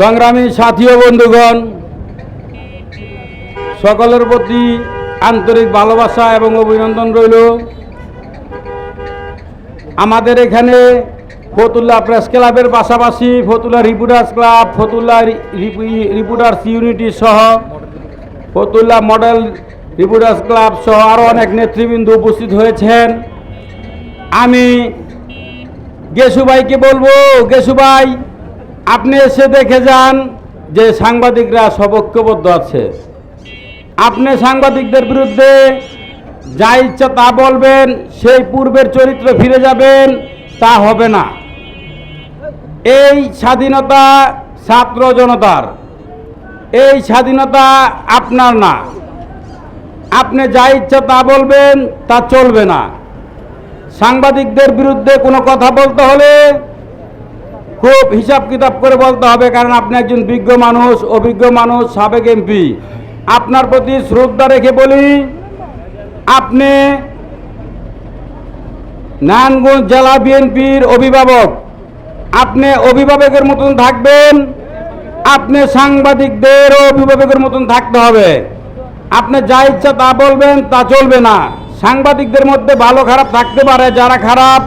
সংগ্রামী সাথী ও বন্ধুগণ, সকলের প্রতি আন্তরিক ভালোবাসা এবং অভিনন্দন রইল। আমাদের এখানে ফতুল্লা প্রেস ক্লাবের পাশাপাশি Fatullah reporters club, Fatullah reporters unity সহ, ফতুল্লা মডেল রিপোর্টার্স ক্লাব সহ আরও অনেক নেতৃবৃন্দ উপস্থিত হয়েছেন। আমি গেসু ভাইকে বলব গেসু ভাই আপনি এসে দেখে যান যে সাংবাদিকরা সবক্ষবদ্ধ আছে। আপনি সাংবাদিকদের বিরুদ্ধে যা ইচ্ছা তা বলবেন, সেই পূর্বের চরিত্র ফিরে যাবেন, তা হবে না। এই স্বাধীনতা ছাত্র জনতার, এই স্বাধীনতা আপনার না। আপনি যা ইচ্ছা তা বলবেন, তা চলবে না। সাংবাদিকদের বিরুদ্ধে কোনো কথা বলতে হলে খুব হিসাব কিতাব করে বলতে হবে, কারণ আপনি একজন বিজ্ঞ মানুষ, অভিজ্ঞ মানুষ, সাবেক এমপি। আপনার প্রতি শ্রদ্ধা রেখে বলি, আপনি নারায়ণগঞ্জ জেলা বিএনপির অভিভাবক। আপনি অভিভাবকের মতন থাকবেন, আপনি সাংবাদিকদেরও অভিভাবকের মতন থাকতে হবে। আপনি যা ইচ্ছা তা বলবেন, তা চলবে না। সাংবাদিকদের মধ্যে ভালো খারাপ থাকতে পারে, যারা খারাপ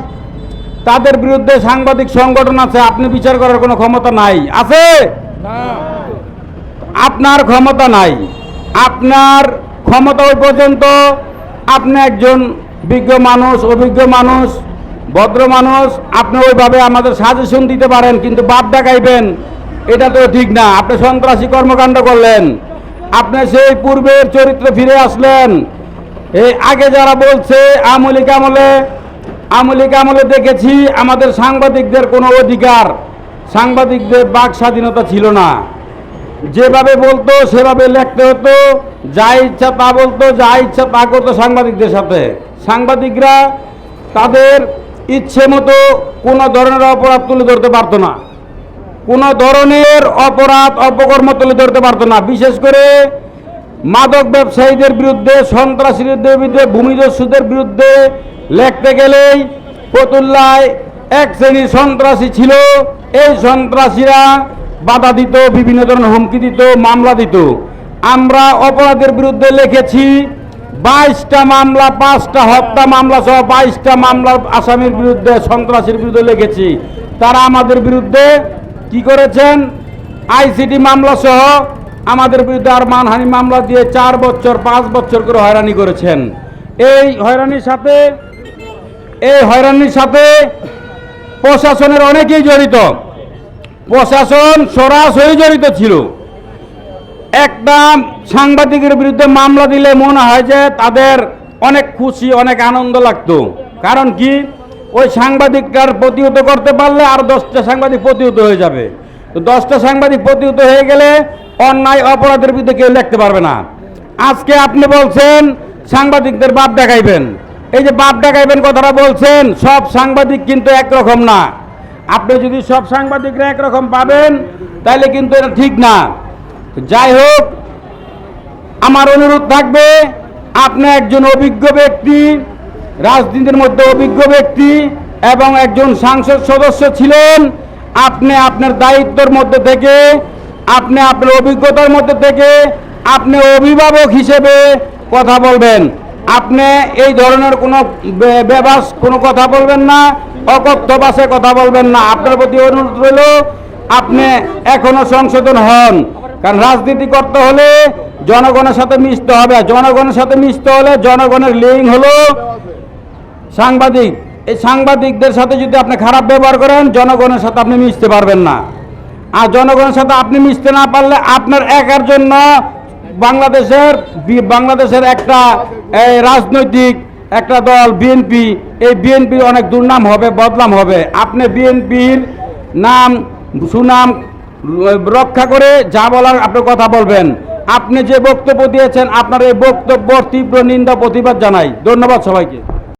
তাদের বিরুদ্ধে সাংবাদিক সংগঠন আছে, আপনি বিচার করার কোনো ক্ষমতা নাই। আছে? আপনার ক্ষমতা নাই। আপনার ক্ষমতা ওই পর্যন্ত আপনি একজন বিজ্ঞ মানুষ, অভিজ্ঞ মানুষ, ভদ্র মানুষ, আপনি ওইভাবে আমাদের সাজেশন দিতে পারেন, কিন্তু বাদ দেখাইবেন, এটা তো ঠিক না। আপনি সন্ত্রাসী কর্মকাণ্ড করলেন, আপনি সেই পূর্বের চরিত্র ফিরে আসলেন। এই আগে যারা বলছে আমলিক আমলে আমলিক আমলে দেখেছি, আমাদের সাংবাদিকদের কোনো অধিকার। সাংবাদিকদের বাক স্বাধীনতা ছিল না। যেভাবে বলতো, সেভাবে লিখতে হতো, যা ইচ্ছা তা বলতো, যা ইচ্ছা তা করতো সাংবাদিকদের সাথে। সাংবাদিকরা তাদের ইচ্ছে মতো কোনো ধরনের অপরাধ তুলে ধরতে পারতো না। কোনো ধরনের অপরাধ, অপকর্ম তুলে ধরতে পারতো না। বিশেষ করে মাদক ব্যবসায়ীদের বিরুদ্ধে, সন্ত্রাসীদের বিরুদ্ধে, ভূমিদস্যুদের বিরুদ্ধে লিখতে গেলেই ফতুল্লায় এক শ্রেণির সন্ত্রাসী ছিল। এই সন্ত্রাসীরা বাধা দিত, বিভিন্ন ধরনের হুমকি দিত, মামলা দিত। আমরা অপরাধের বিরুদ্ধে লিখেছি, বাইশটা মামলা, পাঁচটা হত্যা মামলা সহ বাইশটা মামলার আসামির বিরুদ্ধে, সন্ত্রাসীর বিরুদ্ধে লিখেছি। তারা আমাদের বিরুদ্ধে কি করেছেন? আইসিটি মামলা সহ আমাদের বিরুদ্ধে আর মানহানি মামলা দিয়ে চার বছর, পাঁচ বছর করে হয়রানি করেছেন। এই হয়রানির সাথে এই হয়রানির সাথে প্রশাসনের অনেকেই জড়িত। প্রশাসন সরাসরি জড়িত ছিল। একটা সাংবাদিকের বিরুদ্ধে মামলা দিলে মনে হয় যে তাদের অনেক খুশি, অনেক আনন্দ লাগতো। কারণ কি? ওই সাংবাদিকটার প্রতিহত করতে পারলে আর দশটা সাংবাদিক প্রতিহত হয়ে যাবে। তো দশটা সাংবাদিক প্রতিহত হয়ে গেলে অন্যায়, অপরাধের বিরুদ্ধে কেউ লিখতে পারবে না। আজকে আপনি বলছেন, সাংবাদিকদের বাদ দেখাইবেন। এই যে বাপ দেখাইবেন কথাটা বলছেন, সব সাংবাদিক কিন্তু একরকম না। আপনি যদি সব সাংবাদিকরা একরকম পাবেন তাহলে কিন্তু এটা ঠিক না। যাই হোক, আমার অনুরোধ থাকবে, আপনি একজন অভিজ্ঞ ব্যক্তি, রাজনীতির মধ্যে অভিজ্ঞ ব্যক্তি এবং একজন সংসদ সদস্য ছিলেন, আপনি আপনার দায়িত্বের মধ্যে থেকে, আপনি আপনার অভিজ্ঞতার মধ্যে থেকে, আপনি অভিভাবক হিসেবে কথা বলবেন। আপনি এই ধরনের কোনো বেবাস কোনো কথা বলবেন না, অকথ্য ভাষায় কথা বলবেন না। আপনার প্রতি অনুরোধ রইল, আপনি এখনও সংশোধন হন। কারণ রাজনীতি করতে হলে জনগণের সাথে মিশতে হবে। জনগণের সাথে মিশতে হলে জনগণের লিঙ্ক হলো সাংবাদিক। এই সাংবাদিকদের সাথে যদি আপনি খারাপ ব্যবহার করেন, জনগণের সাথে আপনি মিশতে পারবেন না। আর জনগণের সাথে আপনি মিশতে না পারলে আপনার একার জন্য বাংলাদেশের বাংলাদেশের একটা রাজনৈতিক একটা দল বিএনপি এই বিএনপির অনেক দুর্নাম হবে, বদনাম হবে। আপনি বিএনপির নাম, সুনাম, রক্ষা করে যা বলার আপনি কথা বলবেন। আপনি যে বক্তব্য দিয়েছেন, আপনার এই বক্তব্য তীব্র নিন্দা, প্রতিবাদ জানাই। ধন্যবাদ সবাইকে।